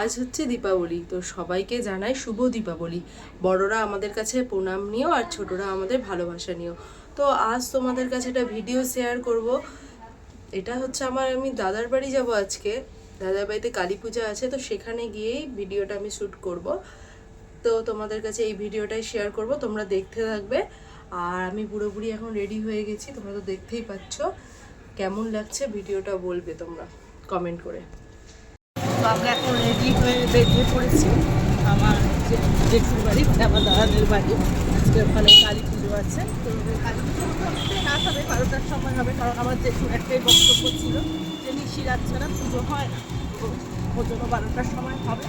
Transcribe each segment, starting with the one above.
আজ হচ্ছে দীপাবলি, তো সবাইকে জানাই শুভ দীপাবলি। বড়রা আমাদের কাছে প্রণাম নিও আর ছোটরা আমাদের ভালোবাসা নিও। তো আজ তোমাদের কাছে একটা ভিডিও শেয়ার করব। এটা হচ্ছে আমার, আমি দাদার বাড়ি যাব আজকে। দাদার বাড়িতে কালী পূজা আছে, তো সেখানে গিয়েই ভিডিওটা আমি শ্যুট করব। তো তোমাদের কাছে এই ভিডিওটাই শেয়ার করব, তোমরা দেখতে থাকবে। আর আমি পুরোপুরি এখন রেডি হয়ে গেছি, তোমরা তো দেখতেই পাচ্ছ। কেমন লাগছে ভিডিওটা বলবে তোমরা, কমেন্ট করে। তো আমরা এখন রেডি হয়ে বেরিয়ে পড়েছি। আমার জেঠুর বাড়ি, আমার দাদাদের বাড়ি। আজকে ওখানে কালী পুজো আছে। তো কালী পুজো মোটামুটি রাত হবে, বারোটার সময় হবে, কারণ আমার জেঠুর একটাই বক্তব্য ছিল যে নিশি রাত ছাড়া পুজো হয় না। ওর জন্য বারোটার সময় হবে।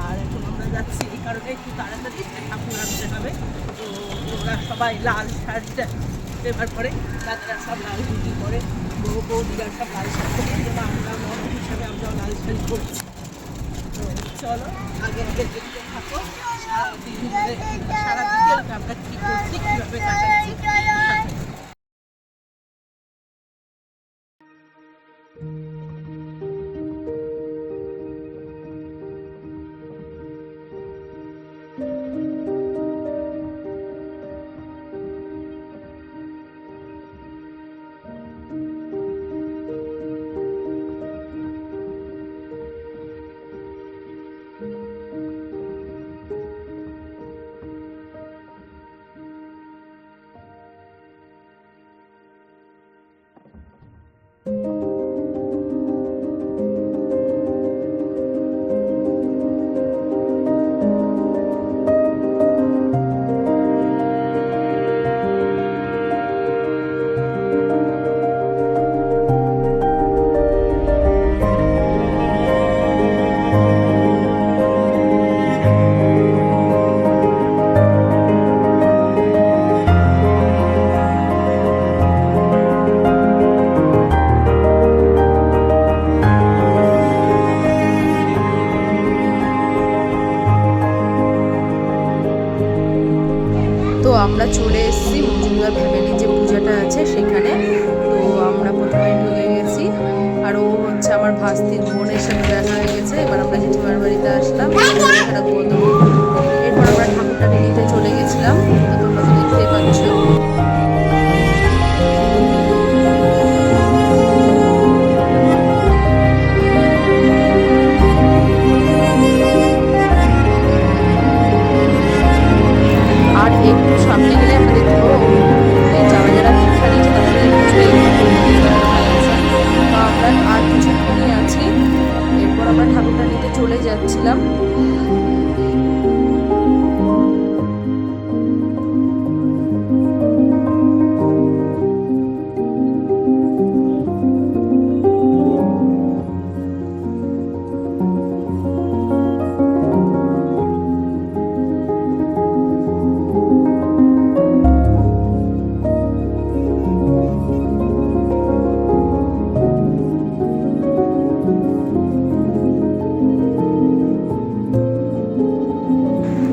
আর এখন আমরা যাচ্ছি এই কারণে একটু তাড়াতাড়ি ঠাকুর আনতে হবে। তো ওরা সবাই লাল শাড়িটা ব্যবহার করে দাদারা সব লাল ধুতি করে বউ বৌদিরা সব লাল শাড়ি করে আমরা আমরাও লাল তো চলো আগে আগে দেখতে থাকো। সারাদিন সারা বিকেলটা আমরা কী করছি, কীভাবে কাটাচ্ছি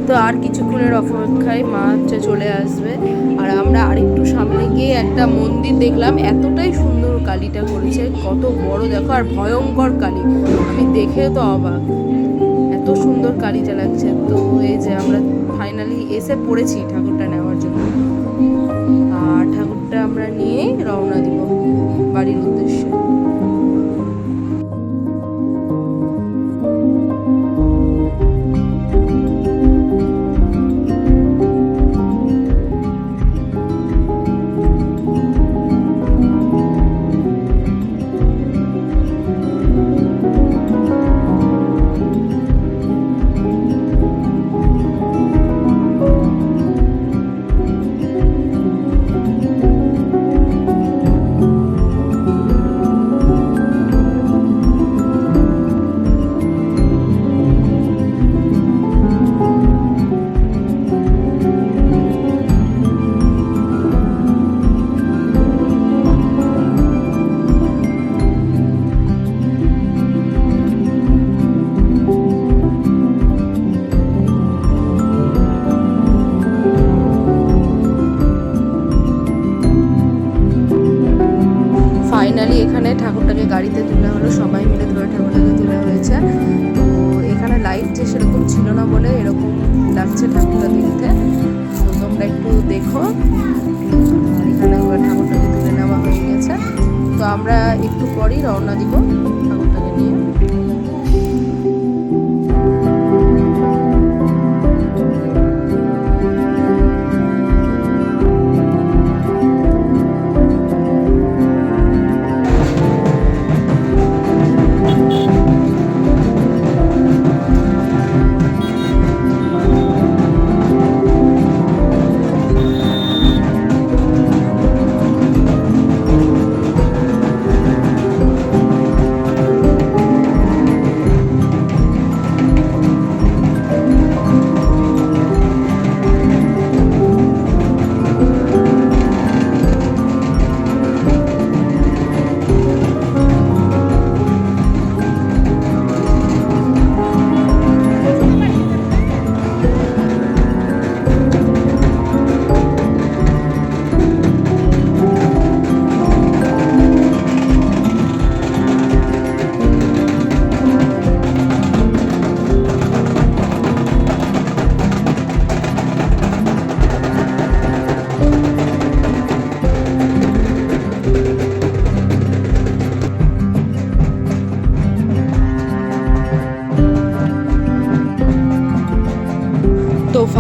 তো আর কিছুক্ষণের অপেক্ষায় মা হচ্ছে চলে আসবে। আর আমরা আরেকটু সামনে গিয়ে একটা মন্দির দেখলাম। এতটাই সুন্দর কালীটা করেছে, কত বড় দেখো, আর ভয়ঙ্কর কালী। আমি দেখে তো অবাক। এত সুন্দর কালীটা লাগছে তো এই যে আমরা ফাইনালি এসে পড়েছি ঠাকুরটা নেওয়ার জন্য। আর ঠাকুরটা আমরা নিয়েই রওনা দিব বাড়ির উদ্দেশ্যে। দেখতে সেরকম ছিল না বলে এরকম লাগছে ঠাকুরটা দেখতে তো তোমরা একটু দেখো। এখানে ঠাকুরটাকে তুলে নেওয়া হয়ে গেছে। তো আমরা একটু পরই রওনা দিব।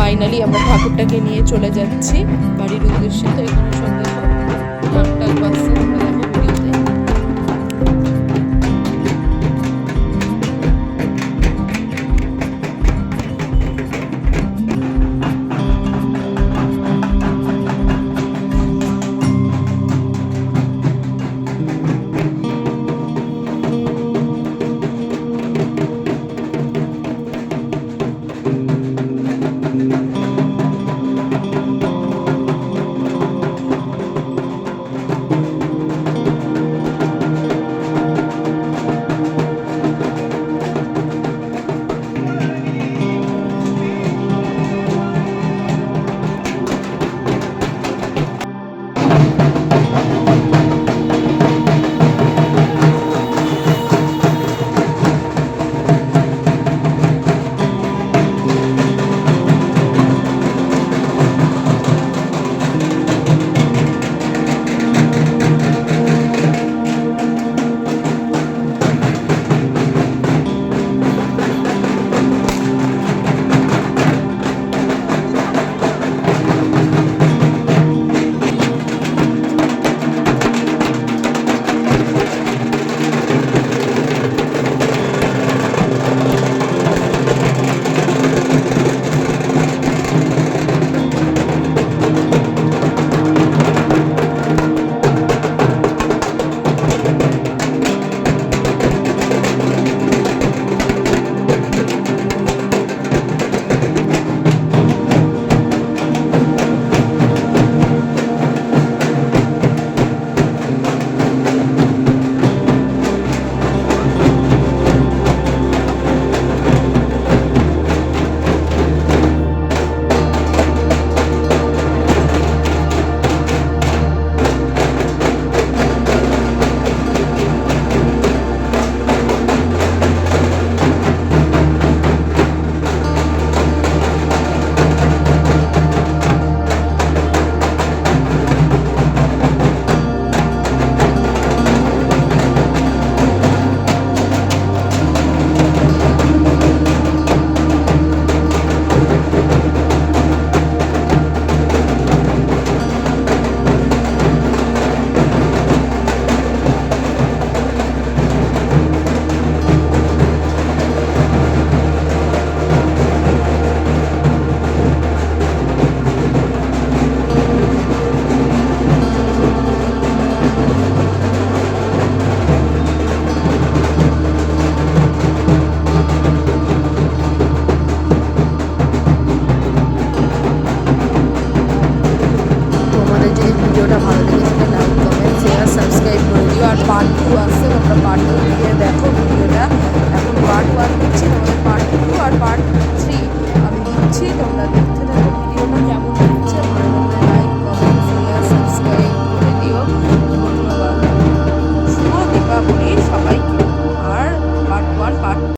ফাইনালি আমরা ঠাকুরটাকে নিয়ে চলে যাচ্ছি। বাড়ির উদ্দেশ্যে তো এখানে সব